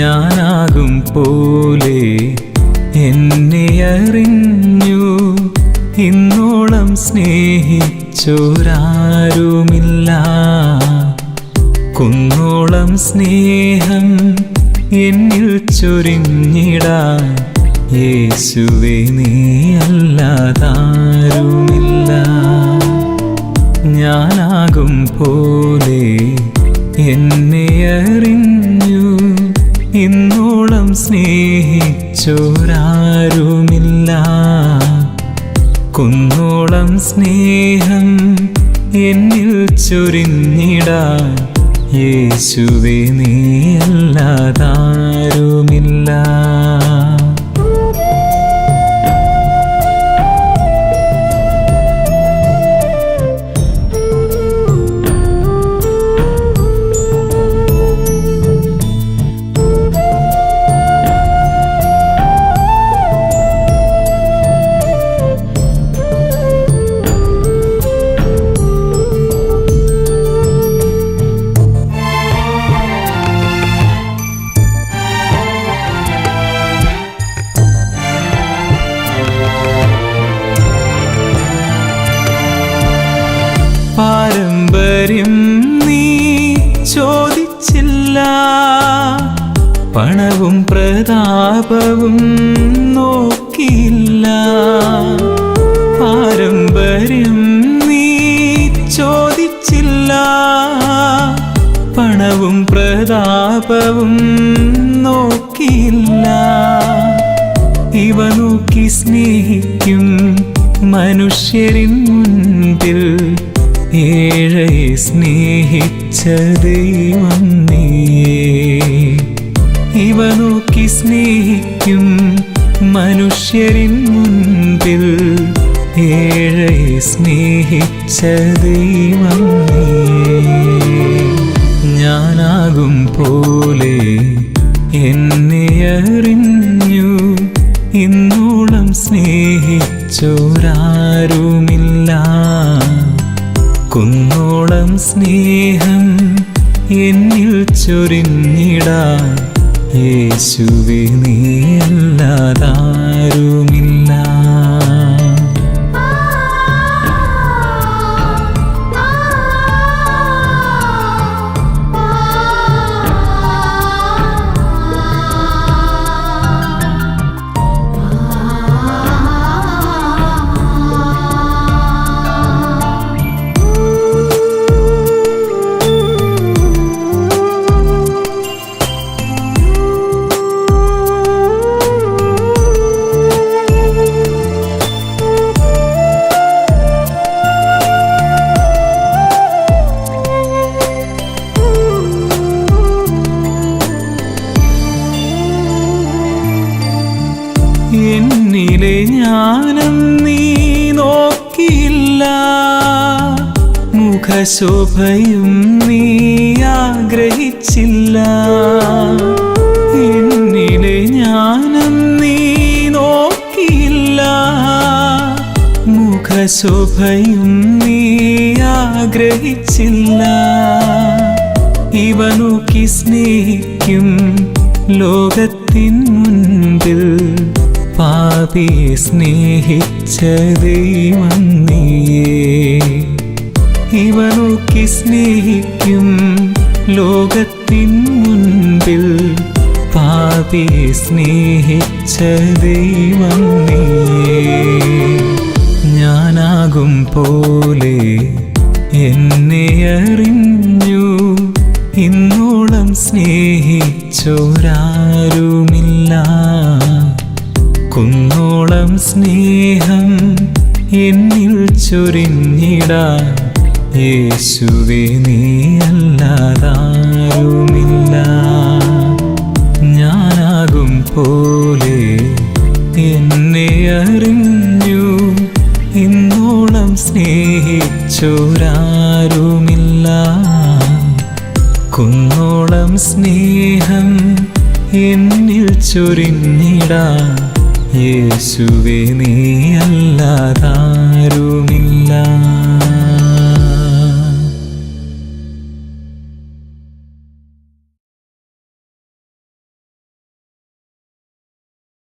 ഞാനാകും പോലെ എന്നെ അറിഞ്ഞു. ഇന്നോളം സ്നേഹിച്ചോരാരുമില്ല. കുന്നോളം സ്നേഹം എന്നിൽ ചൊരിഞ്ഞിടാൻ യേശുവേ നീ അല്ലാതാരുമില്ല. ഞാനാകും പോലെ എന്നെ അറിഞ്ഞു. ഇന്നോളം സ്നേഹിച്ചോരാരുമില്ല. കുന്നോളം സ്നേഹം എന്നിൽ ചൊരിഞ്ഞിടാൻ യേശുവേ നീ പാരമ്പര്യം നീ ചോദിച്ചില്ല. പണവും പ്രതാപവും നോക്കിയില്ല. പാരമ്പര്യം നീ ചോദിച്ചില്ല. പണവും പ്രതാപവും നോക്കിയില്ല. ഇവ നോക്കി സ്നേഹിക്കും മനുഷ്യരിൻ മുൻപിൽ. ഏഴയെ സ്നേഹിച്ച ദൈവം നീ ഇവ നോക്കി സ്നേഹിക്കും മനുഷ്യരിൻ മുൻപിൽ. ഏഴയെ സ്നേഹിച്ച ദൈവം ഞാനാകും പോലെ എന്നെ അറിഞ്ഞു. ഇന്നോളം കുന്നോളം സ്നേഹം എന്നിൽ ചൊരിഞ്ഞിടാൻ നീ എന്നിലെ ജ്ഞാനം നീ നോക്കിയില്ല. മുഖശോഭയും നീ ആഗ്രഹിച്ചില്ല. എന്നിലെ ജ്ഞാനം നീ നോക്കിയില്ല. മുഖശോഭയും നീ ആഗ്രഹിച്ചില്ല. ഇവ നോക്കി സ്നേഹിക്കും ലോകത്തിൻ മുൻപിൽ. പാപിയെ സ്നേഹിച്ച ദൈവം നീയേ. നോക്കി സ്നേഹിക്കും ലോകത്തിൻ മുൻപിൽ. പാപിയെ സ്നേഹിച്ച ദൈവം നീയേ. ഞാനാകും പോലെ എന്നെ അറിഞ്ഞു. ഇന്നോളം സ്നേഹിച്ചോരാരുമില്ല സ്നേഹം എന്നിൽ ചൊരിഞ്ഞിടാൻ യേശുവേ നീ അല്ലാതാരുമില്ല. ഞാനാകും പോലെ എന്നെ അറിഞ്ഞു. ഇന്നോളം സ്നേഹിച്ചോരാരുമില്ല. കുന്നോളം സ്നേഹം എന്നിൽ ചൊരിഞ്ഞിടാൻ യേശുവേ നീ അല്ലാതാരുമില്ല